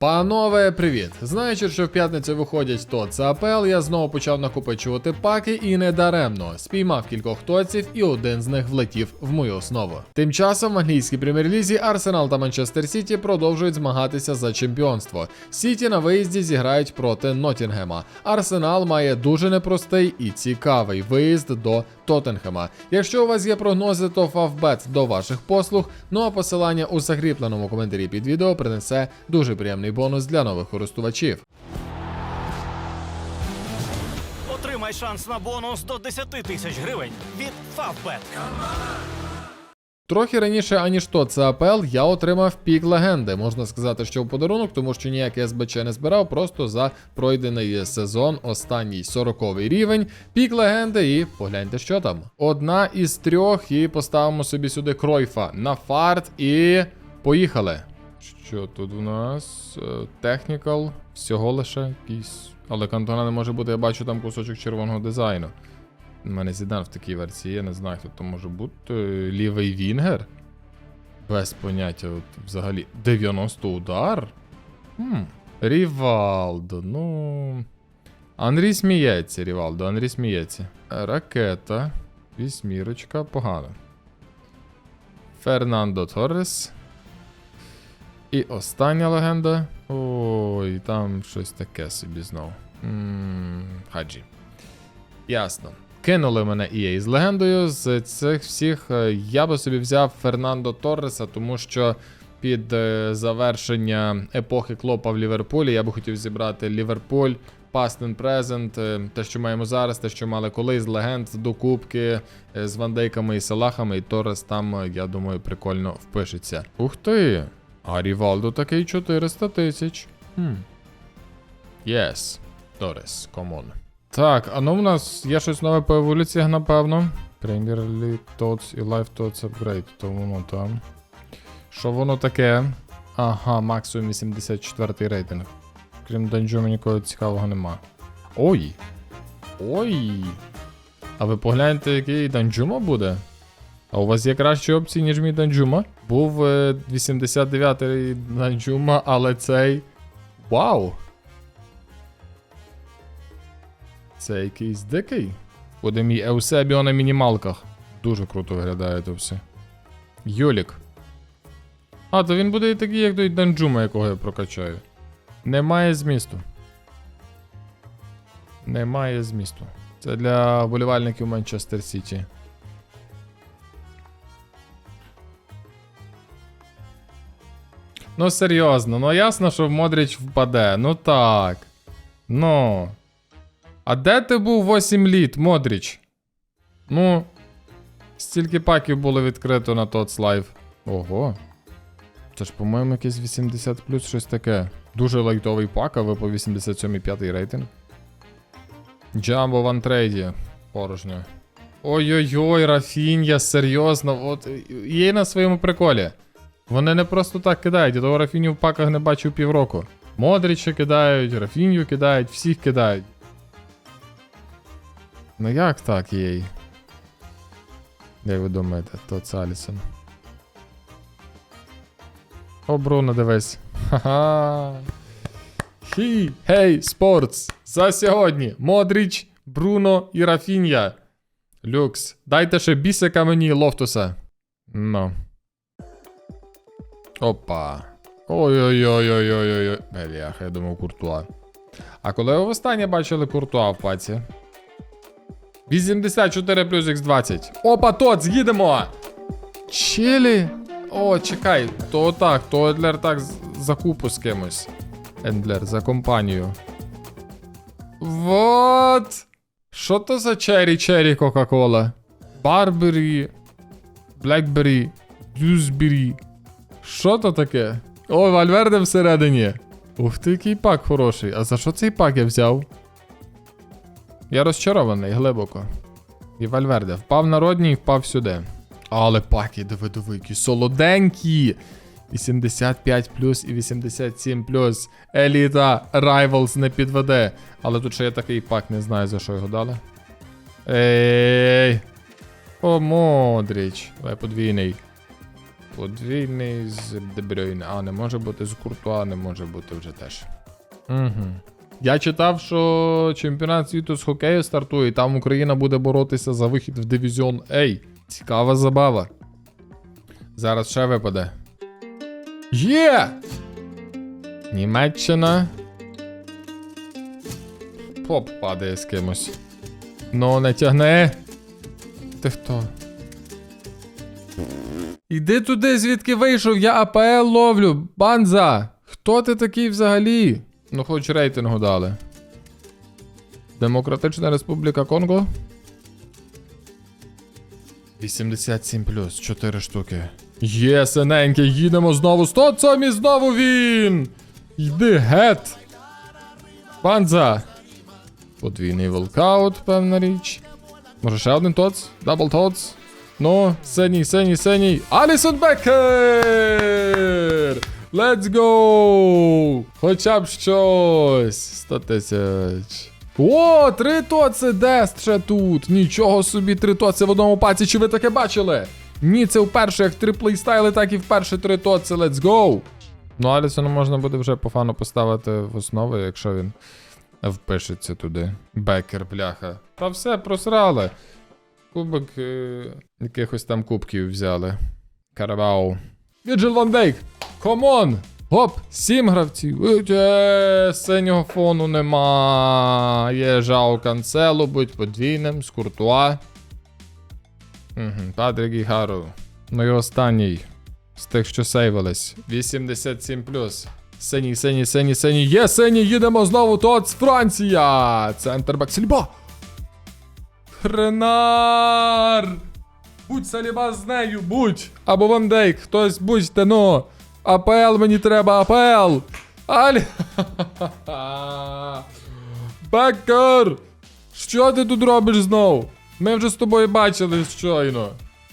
Панове, привіт! Знаючи, що в п'ятницю виходять тоци АПЛ, я знову почав накопичувати паки і не даремно. Спіймав кількох тоців, і один з них влетів в мою основу. Тим часом в англійській прем'єр-лізі Арсенал та Манчестер Сіті продовжують змагатися за чемпіонство. Сіті на виїзді зіграють проти Ноттінгема. Арсенал має дуже непростий і цікавий виїзд до Тоттенхема. Якщо у вас є прогнози, то Фавбет до ваших послуг. Ну а посилання у закріпленому коментарі під відео принесе дуже приємний бонус для нових користувачів. Отримай шанс на бонус до 10 тисяч гривень від Favbet. Трохи раніше, аніж то це АПЛ, я отримав пік легенди. Можна сказати, що в подарунок, тому що ніякий СБЧ не збирав, просто за пройдений сезон, останній 40-й рівень. Пік легенди, і погляньте, що там. Одна із трьох, і поставимо собі сюди Кройфа на фарт і поїхали. Що тут у нас? Технікал, всього лише якийсь. Але кантона не може бути, я бачу там кусочок червоного дизайну. У мене зідан в такій версії, я не знаю, хто то може бути. Лівий Вінгер? Без поняття, от взагалі. 90 удар? Хм. Рівалдо, ну. Андрій сміється, Рівалдо, Андрій сміється. Ракета. Вісьмірочка, погано. Фернандо Торрес. І остання легенда. Ой, там щось таке собі знов. Хаджі. Ясно. Кинули мене EA з легендою. З цих всіх е, я би собі взяв Фернандо Торреса, тому що під е, завершення епохи Клопа в Ліверпулі я би хотів зібрати Ліверпуль, Past and Present, е, те, що маємо зараз, те, що мали колись, легенд до кубки е, з Вандейками і Салахами, і Торрес там, я думаю, прикольно впишеться. Ух ти! А Рівалдо такий 400 тисяч. Хм. Yes. Торрес, комон. Так, а ну в нас є щось нове по еволюціях, напевно. Premier League і Life Tots Upgrade, то воно там. Що воно таке? Ага, максимум 84 рейтинг. Крім Данджума нікого цікавого нема. Ой! Ой! А ви погляньте, який Данджума буде? А у вас є кращі опції, ніж мій Данджума? Був е, 89-й Данджума, але цей. Вау! Це якийсь дикий. Буде мій Еусебіо на мінімалках. Дуже круто виглядає то все. Йолік. А, то він буде і такий, як той Данджума, якого я прокачаю. Немає змісту. Немає змісту. Це для вболівальників Манчестер Сіті. Ну, серйозно, ну ясно, що Модріч впаде. Ну так. Ну. А де ти був 8 літ, Модріч? Ну. Стільки паків було відкрито на TOTS Live. Ого. Це ж, по-моєму, якийсь 80 плюс щось таке. Дуже лайтовий пак, а ви по 87 п'ятий рейтинг. Джамбо в антрейді. Порожньо. Ой-ой-ой, Рафінья, серйозно. От є на своєму приколі. Вони не просто так кидають, я того Рафіню в паках не бачив півроку. Модріча кидають, Рафіню кидають, всіх кидають. Ну як так їй? Як ви думаєте, то це Алісон. О, Бруно, дивись. Ха-ха. Хі, гей, спортс. За сьогодні. Модріч, Бруно і Рафінья. Люкс. Дайте ще бісика мені Лофтуса. Ну. Опа. Ой-ой-ой-ой-ой-ой. Бляха, я думав Куртуа. А коли ви востаннє бачили Куртуа в паці? 84 плюс Х20. Опа, тот, з'їдемо! Чилі? О, чекай, то так, то Едлер так за купу з кимось. Ендлер, за компанію. Вот! Що то за чері чері Кока-Кола? Барбері, Блекбері, Дюсбері. Що то таке? О, Вальверде всередині. Ух ти, який пак хороший. А за що цей пак я взяв? Я розчарований глибоко. І Вальверде впав народній і впав сюди. Але паки, диви, диви, які солоденькі. 85 плюс і 87 плюс. Еліта Rivals не підведе. Але тут ще є такий пак, не знаю за що його дали. Ей. О, Модріч. Давай подвійний. Подвійний з Дебрюйне. А, не може бути з Куртуа, не може бути вже теж. Угу. Я читав, що чемпіонат світу з хокею стартує, і там Україна буде боротися за вихід в дивізіон А. Цікава забава. Зараз ще випаде. Є! Німеччина. Поп падає з кимось. Ну, не тягне. Ти хто? Іди туди, звідки вийшов, я АПЛ ловлю. Банза! Хто ти такий взагалі? Ну, хоч рейтингу дали. Демократична Республіка Конго. 87 плюс, 4 штуки. Є, синеньке, їдемо знову. Сто цом і знову він! Йди гет! Банза! Подвійний волкаут, певна річ. Може ще один тоц? Дабл тоц? Ну, синій, синій, синій. Алісон Беккер! Let's go! Хоча б щось. 100 тисяч. О, три тоци дест ще тут. Нічого собі, три тоци в одному паці. Чи ви таке бачили? Ні, це вперше як три плейстайли, так і вперше три тоци. Let's go! Ну, Алісону можна буде вже по фану поставити в основу, якщо він впишеться туди. Бекер, бляха. Та все, просрали. Кубок е, якихось там кубків взяли. Карабау. Віджил Ван Дейк! Комон! Гоп! Сім гравців! Е, синього фону нема. Є Жао Канцело, будь подвійним, з Куртуа. Угу, Патрік Ігару. Ну і останній. З тих, що сейвились. 87 Синій, синій, синій, синій. Є синій, їдемо знову. Тоц Франція! Центр Баксельба. Хренар! Будь Саліба з нею, будь! Або Ван Дейк, хтось будьте, ну! АПЛ мені треба, АПЛ! Алі! Беккер! Що ти тут робиш знов? Ми вже з тобою бачили щойно.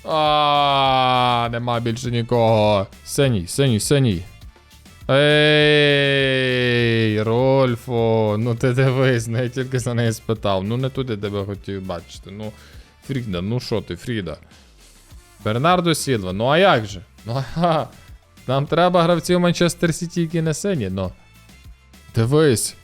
А, нема більше нікого. Синій, синій, синій. Ей, Рольфо, ну ти дивись, ну я тільки за неї спитав. Ну не туди тебе хотів бачити. Ну, Фріда, ну що ти, Фріда? Бернардо Сілва, ну а як же? Ну ага. Нам треба гравців Манчестер Сіті, які не сині, ну. Дивись.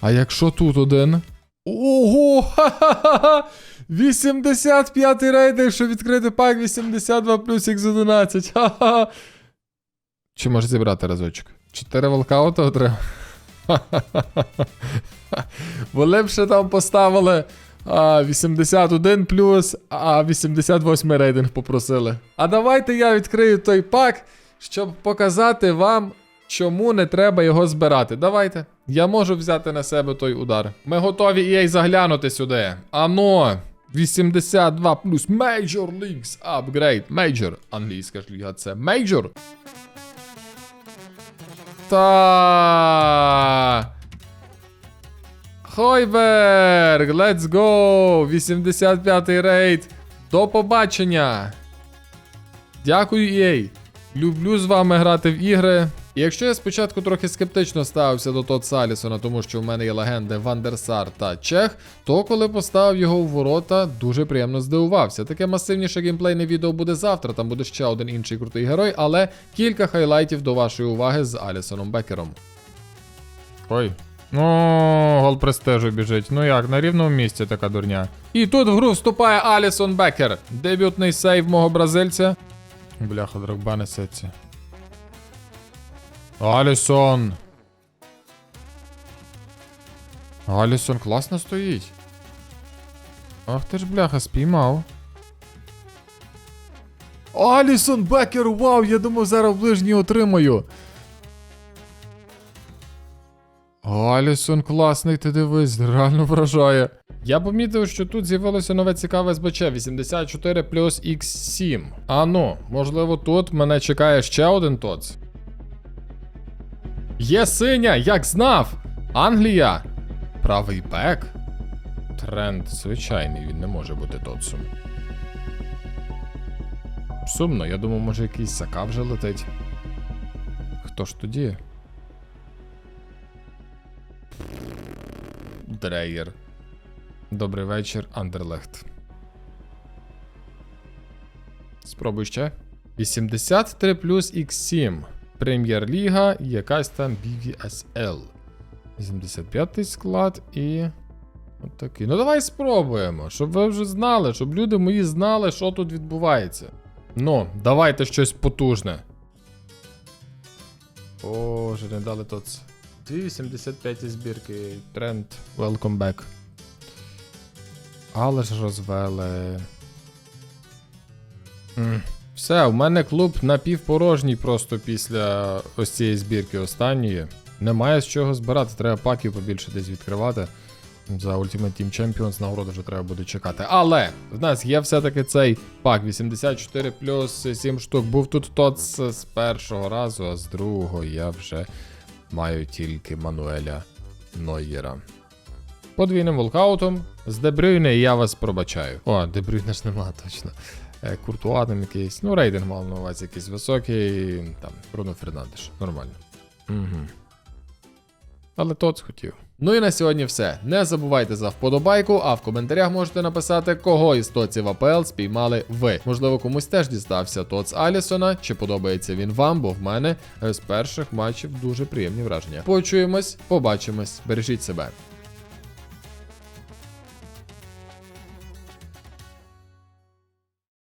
А якщо тут один? Ого! Ха-ха-ха! 85-й рейтинг, щоб відкрити пак 82 плюс X11. Ха-ха! Чи може зібрати разочок? Чотири волкаута отримав. Вони б ще там поставили а, 81 плюс, а 88 рейтинг попросили. А давайте я відкрию той пак, щоб показати вам, чому не треба його збирати. Давайте. Я можу взяти на себе той удар. Ми готові EA заглянути сюди. Ано. 82 плюс Major Leagues Upgrade. Major. Англійська ж ліга це Major. Та. Хойберг, let's go! 85-й рейд. До побачення. Дякую, EA. Люблю з вами грати в ігри. І якщо я спочатку трохи скептично ставився до Тот Салісона, тому що в мене є легенди Вандерсар та Чех, то коли поставив його в ворота, дуже приємно здивувався. Таке масивніше геймплейне відео буде завтра, там буде ще один інший крутий герой, але кілька хайлайтів до вашої уваги з Алісоном Бекером. Ой. Ну, гол престижу біжить. Ну як, на рівному місці така дурня. І тут в гру вступає Алісон Бекер. Дебютний сейв мого бразильця. Бляха, дрогба несеться. Алісон. Алісон класно стоїть. Ах ти ж бляха, спіймав. Алісон Бекер, вау, я думав, зараз ближній отримаю. Алісон класний, ти дивись, реально вражає. Я помітив, що тут з'явилося нове цікаве СБЧ 84 плюс X7. А ну, можливо, тут мене чекає ще один тоц. Є синя, як знав! Англія! Правий бек? Тренд звичайний, він не може бути тоцом. Сумно, я думав, може якийсь сака вже летить. Хто ж тоді? Дрейєр. Добрий вечір, Андерлехт. Спробуй ще. 83 плюс X7. Прем'єр-ліга якась там BVSL. 85 склад і. От такий. Ну давай спробуємо, щоб ви вже знали, щоб люди мої знали, що тут відбувається. Ну, давайте щось потужне. Боже, не дали тут. 285 збірки. Тренд. Welcome back. Але ж розвели. М, Все, у мене клуб напівпорожній просто після ось цієї збірки останньої. Немає з чого збирати, треба паків побільше десь відкривати. За Ultimate Team Champions нагороду вже треба буде чекати. Але в нас є все-таки цей пак 84 плюс 7 штук. Був тут тот з з першого разу, а з другого я вже маю тільки Мануеля Нойєра. Подвійним волкаутом. З Дебрюйне я вас пробачаю. О, Дебрюйне ж нема точно. Е, Куртуа там якийсь. Ну, рейдинг мав на увазі якийсь високий. Там, Бруно Фернандеш. Нормально. Угу. Але тот хотів. Ну і на сьогодні все. Не забувайте за вподобайку, а в коментарях можете написати, кого із тоців АПЛ спіймали ви. Можливо, комусь теж дістався тоц Алісона, чи подобається він вам, бо в мене е, з перших матчів дуже приємні враження. Почуємось, побачимось, бережіть себе.